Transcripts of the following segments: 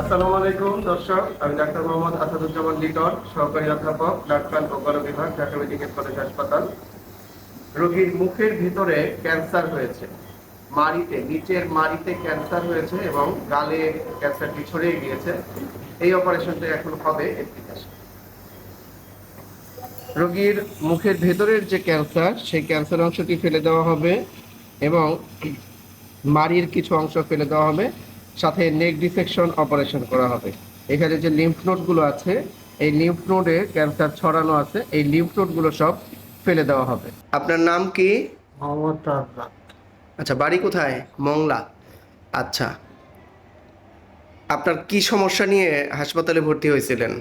আসসালামু আলাইকুম, দর্শক। আমি ডাক্তার মোহাম্মদ আসাদুজ্জামান লিটন সহকারী অধ্যাপক, ডাক্তার ও গণ বিভাগ, ঢাকা মেডিকেল কলেজ হাসপাতাল। রোগীর মুখের ভিতরে ক্যান্সার হয়েছে। মাড়িতে, নিচের মাড়িতে ক্যান্সার হয়েছে এবং গালে ক্যান্সারটি ছড়িয়ে গিয়েছে। এই অপারেশনটি এখন হবে। রোগীর মুখের ভেতরের যে ক্যান্সার, সেই ক্যান্সার অংশটি ফেলে দেওয়া হবে এবং মাড়ির কিছু অংশ ফেলে দেওয়া হবে। সাথে নেক ডিসেকশন অপারেশন করা হবে। এখানে যে লিম্ফ নোডগুলো আছে এই লিম্ফ নোডে ক্যান্সার ছড়ানো আছে এই লিম্ফ নোডগুলো সব ফেলে দেওয়া হবে। আপনার নাম কি? আচ্ছা বাড়ি কোথায়? মংলা। আচ্ছা। আপনার কি সমস্যা নিয়ে হাসপাতালে ভর্তি হয়েছিলেন?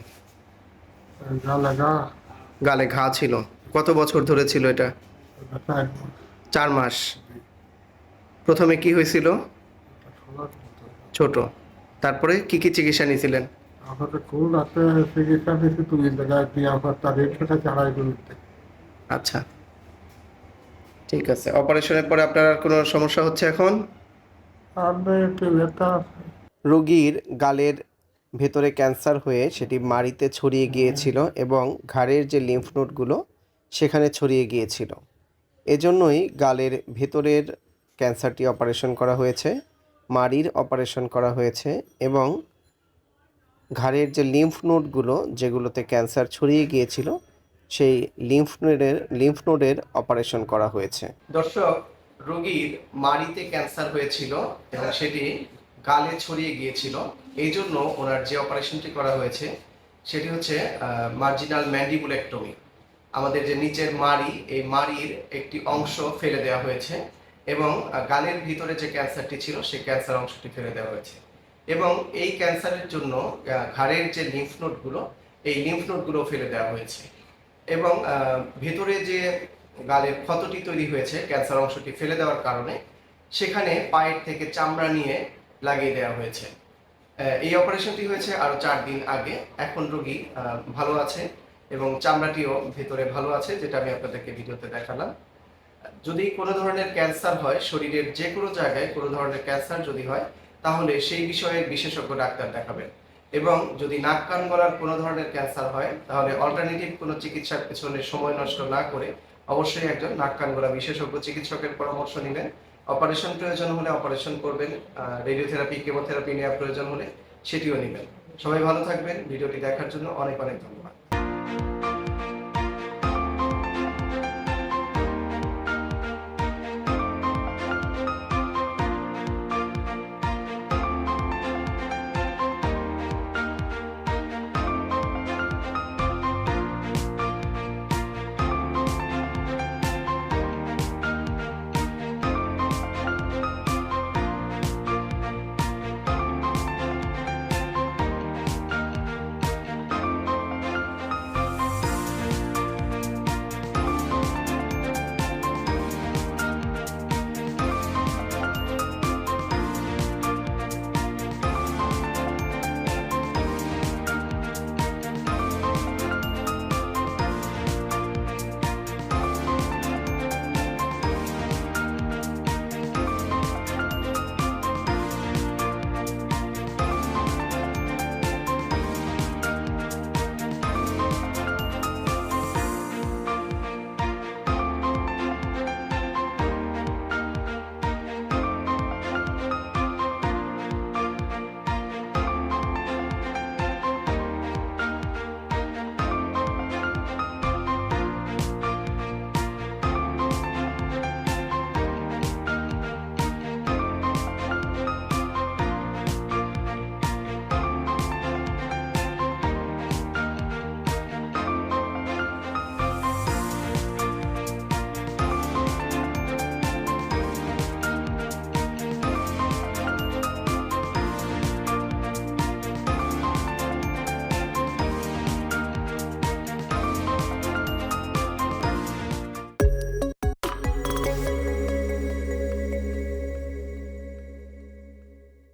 গালে ঘা। ছিল। কত বছর ধরে ছিল এটা? চার চার মাস। প্রথমে কি হয়েছিল? ছোট। তারপরে কি কি চিকিৎসা নিয়েছিলেন? আমাদের খুব রাতে চিকিৎসা নিয়েছি তুই জায়গায় দিয়ে আবার তার রেটটা চালাই করতে আচ্ছা। ঠিক আছে। অপারেশনের পরে আপনার আর কোনো সমস্যা হচ্ছে এখন? রোগীর গালের ভেতরে ক্যান্সার হয়ে সেটি মাড়িতে ছড়িয়ে গিয়েছিল এবং ঘাড়ের যে লিম্ফ নোডগুলো সেখানে ছড়িয়ে গিয়েছিল। এজন্যই গালের ভেতরের ক্যান্সারটি অপারেশন করা হয়েছে। মাড়ির অপারেশন করা হয়েছে এবং ঘাড়ের যে লিম্ফ নোডগুলো যেগুলোতে ক্যান্সার ছড়িয়ে গিয়েছিল, সেই লিম্ফ নোডের লিম্ফ নোডের অপারেশন করা হয়েছে। দর্শক, রোগীর মাড়িতে ক্যান্সার হয়েছিল এবং সেটি গালে ছড়িয়ে গিয়েছিল। এই জন্য ওনার যে অপারেশনটি করা হয়েছে, সেটি হচ্ছে মার্জিনাল ম্যান্ডিবুলেক্টমি আমাদের যে নিচের মাড়ি, এই মাড়ির একটি অংশ ফেলে দেওয়া হয়েছে। এবং গালের ভিতরে যে ক্যান্সারটি ছিল, সেই ক্যান্সার অংশটি ফেলে দেওয়া হয়েছে। এবং এই ক্যান্সারের জন্য ঘাড়ের যে লিম্ফ নোডগুলো এই লিম্ফ নোডগুলো ফেলে দেওয়া হয়েছে। এবং ভেতরে যে গালের ক্ষতটি তৈরি হয়েছে, ক্যান্সার অংশটি ফেলে দেওয়ার কারণে, সেখানে পায়ের থেকে চামড়া নিয়ে লাগিয়ে দেওয়া হয়েছে। এই অপারেশনটি হয়েছে আরও চার দিন আগে। এখন রোগী ভালো আছে এবং চামড়াটিও ভেতরে ভালো আছে, যেটা আমি আপনাদেরকে ভিডিওতে দেখালাম। যদি কোনো ধরনের ক্যান্সার হয়, শরীরের যে কোনো জায়গায় কোনো ধরনের ক্যান্সার যদি হয়, তাহলে সেই বিষয়ে বিশেষজ্ঞ ডাক্তার দেখাবেন। এবং যদি নাক কান গলার কোনো ধরনের ক্যান্সার হয়, তাহলে অল্টারনেটিভ কোনো চিকিৎসার পেছনে সময় নষ্ট না করে অবশ্যই একজন নাক কান গলা বিশেষজ্ঞ চিকিৎসকের পরামর্শ নেবেন। অপারেশন প্রয়োজন হলে অপারেশন করবেন রেডিওথেরাপি কেমোথেরাপি নেওয়ার প্রয়োজন হলে সেটিও নেবেন। সবাই ভালো থাকবেন। ভিডিওটি দেখার জন্য অনেক অনেক ধন্যবাদ।